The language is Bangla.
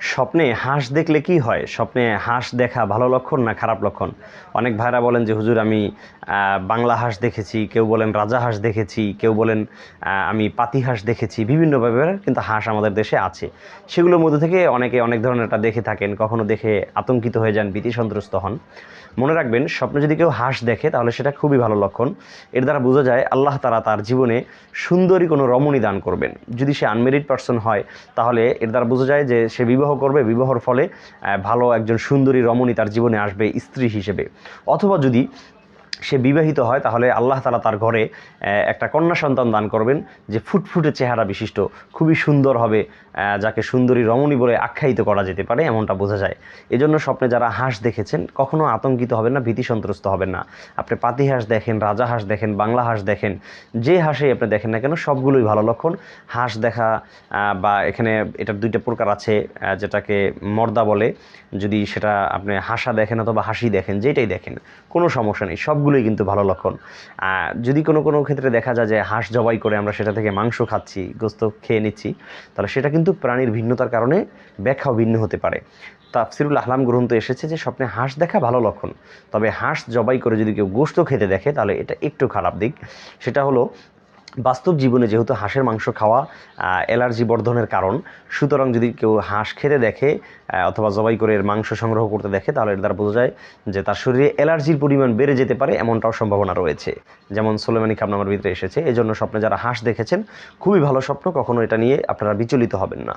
স্বপ্নে হাঁস দেখলে কি হয়? স্বপ্নে হাঁস দেখা ভালো লক্ষণ না খারাপ লক্ষণ? অনেক ভাইরা বলেন যে, হুজুর, আমি বাংলা হাঁস দেখেছি, কেউ বলেন রাজা হাঁস দেখেছি, কেউ বলেন আমি পাতি হাঁস দেখেছি বিভিন্নভাবে কিন্তু হাঁস আমাদের দেশে আছে। সেগুলোর মধ্যে থেকে অনেকে অনেক ধরনের একটা দেখে থাকেন, কখনো দেখে আতঙ্কিত হয়ে যান, ভীতি সন্ত্রস্ত হন। মনে রাখবেন, স্বপ্নে যদি কেউ হাঁস দেখে, তাহলে সেটা খুবই ভালো লক্ষণ। এর দ্বারা বোঝা যায়, আল্লাহ তারা তার জীবনে সুন্দরী কোনো রমণী দান করবেন। যদি সে আনমেরিড পার্সন হয়, তাহলে এর দ্বারা বোঝা যায় যে, সে বিবাহ করবে বিবাহর ফলে ভালো একজন সুন্দরী রমণী তার জীবনে আসবে স্ত্রী হিসেবে। অথবা যদি সে বিবাহিত হয়, তাহলে আল্লাহ তালা তার ঘরে একটা কন্যা সন্তান দান করবেন যে ফুটফুটে চেহারা বিশিষ্ট, খুবই সুন্দর হবে যাকে সুন্দরী রমণী বলে আখ্যায়িত করা যেতে পারে, এমনটা বোঝা যায়। এজন্য স্বপ্নে যারা হাঁস দেখেছেন, কখনো আতঙ্কিত হবেন না, ভীতি সন্ত্রস্ত হবেন না। আপনি পাতি হাঁস দেখেন, রাজা হাঁস দেখেন, বাংলা হাঁস দেখেন, যে হাঁসেই আপনি দেখেন না কেন, সবগুলোই ভালো লক্ষণ। হাঁস দেখা বা এখানে এটার দুইটা প্রকার আছে যেটাকে মর্দা বলে। যদি সেটা আপনি হাসা দেখেন অথবা হাসি দেখেন, যেটাই দেখেন, কোনো সমস্যা নেই সবগুলোই কিন্তু ভালো লক্ষণ। যদি কোনো কোনো ক্ষেত্রে দেখা যায় যে হাঁস জবাই করে আমরা সেটা থেকে মাংস খাচ্ছি, গোস্ত খেয়ে নিচ্ছি, তাহলে সেটা কিন্তু প্রাণীর ভিন্নতার কারণে ব্যাখ্যাও ভিন্ন হতে পারে। তাফসিরুল আহলাম গ্রন্থ এসেছে যে স্বপ্নে হাঁস দেখা ভালো লক্ষণ। তবে হাঁস জবাই করে যদি কেউ গোস্ত খেতে দেখে, তাহলে এটা একটু খারাপ দিক। সেটা হলো বাস্তব জীবনে যেহেতু হাঁসের মাংস খাওয়া অ্যালার্জি বর্ধনের কারণ, সুতরাং যদি কেউ হাঁস খেতে দেখে অথবা জবাই করে এর মাংস সংগ্রহ করতে দেখে, তাহলে এর দ্বারা বোঝা যায় যে তার শরীরে অ্যালার্জির পরিমাণ বেড়ে যেতে পারে এমনটাও সম্ভাবনা রয়েছে। যেমন সোলেমানি খাবনামার ভিতরে এসেছে। এজন্য জন্য স্বপ্নে যারা হাঁস দেখেছেন, খুবই ভালো স্বপ্ন, কখনো এটা নিয়ে আপনারা বিচলিত হবেন না।